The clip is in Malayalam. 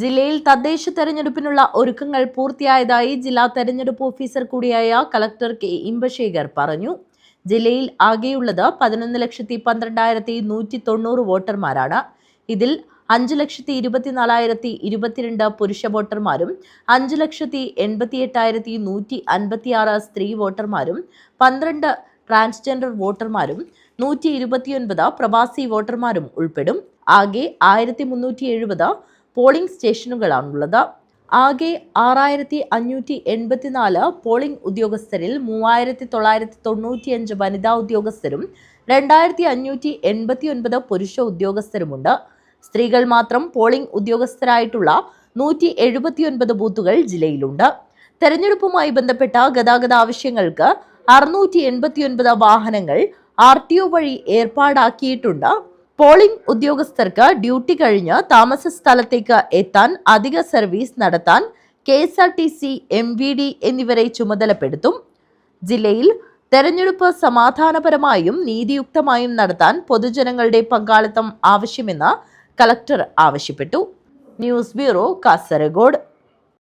ജില്ലയിൽ തദ്ദേശ തെരഞ്ഞെടുപ്പിനുള്ള ഒരുക്കങ്ങൾ പൂർത്തിയായതായി ജില്ലാ തെരഞ്ഞെടുപ്പ് ഓഫീസർ കൂടിയായ കളക്ടർ കെ ഇമ്പശേഖർ പറഞ്ഞു. ജില്ലയിൽ ആകെയുള്ളത് പതിനൊന്ന് ലക്ഷത്തി പന്ത്രണ്ടായിരത്തി നൂറ്റി തൊണ്ണൂറ് വോട്ടർമാരാണ്. ഇതിൽ അഞ്ച് ലക്ഷത്തി ഇരുപത്തിനാലായിരത്തി ഇരുപത്തിരണ്ട് പുരുഷ വോട്ടർമാരും അഞ്ച് ലക്ഷത്തി എൺപത്തി എട്ടായിരത്തി നൂറ്റി അൻപത്തിയാറ് സ്ത്രീ വോട്ടർമാരും പന്ത്രണ്ട് ട്രാൻസ്ജെൻഡർ വോട്ടർമാരും നൂറ്റി ഇരുപത്തിയൊൻപത് പ്രവാസി വോട്ടർമാരും ഉൾപ്പെടും. ആകെ ആയിരത്തി മുന്നൂറ്റി എഴുപത് പോളിംഗ് സ്റ്റേഷനുകളാണുള്ളത്. ആകെ ആറായിരത്തി അഞ്ഞൂറ്റി എൺപത്തിനാല് പോളിംഗ് ഉദ്യോഗസ്ഥരിൽ മൂവായിരത്തി തൊള്ളായിരത്തി തൊണ്ണൂറ്റിയഞ്ച് വനിതാ ഉദ്യോഗസ്ഥരും രണ്ടായിരത്തി അഞ്ഞൂറ്റി എൺപത്തി ഒൻപത് പുരുഷ ഉദ്യോഗസ്ഥരുമുണ്ട്. സ്ത്രീകൾ മാത്രം പോളിംഗ് ഉദ്യോഗസ്ഥരായിട്ടുള്ള നൂറ്റി എഴുപത്തിയൊൻപത് ബൂത്തുകൾ ജില്ലയിലുണ്ട്. തെരഞ്ഞെടുപ്പുമായി ബന്ധപ്പെട്ട ഗതാഗത ആവശ്യങ്ങൾക്ക് അറുന്നൂറ്റി എൺപത്തിയൊൻപത് വാഹനങ്ങൾ ആർ ടി ഒ വഴി ഏർപ്പാടാക്കിയിട്ടുണ്ട്. പോളിംഗ് ഉദ്യോഗസ്ഥർക്ക് ഡ്യൂട്ടി കഴിഞ്ഞ് താമസ സ്ഥലത്തേക്ക് എത്താൻ അധിക സർവീസ് നടത്താൻ K S R T C M V D എന്നിവരെ ചുമതലപ്പെടുത്തും. ജില്ലയിൽ തെരഞ്ഞെടുപ്പ് സമാധാനപരമായും നീതിയുക്തമായും നടത്താൻ പൊതുജനങ്ങളുടെ പങ്കാളിത്തം ആവശ്യമെന്ന് കളക്ടർ ആവശ്യപ്പെട്ടു. News bureau Kasaragod.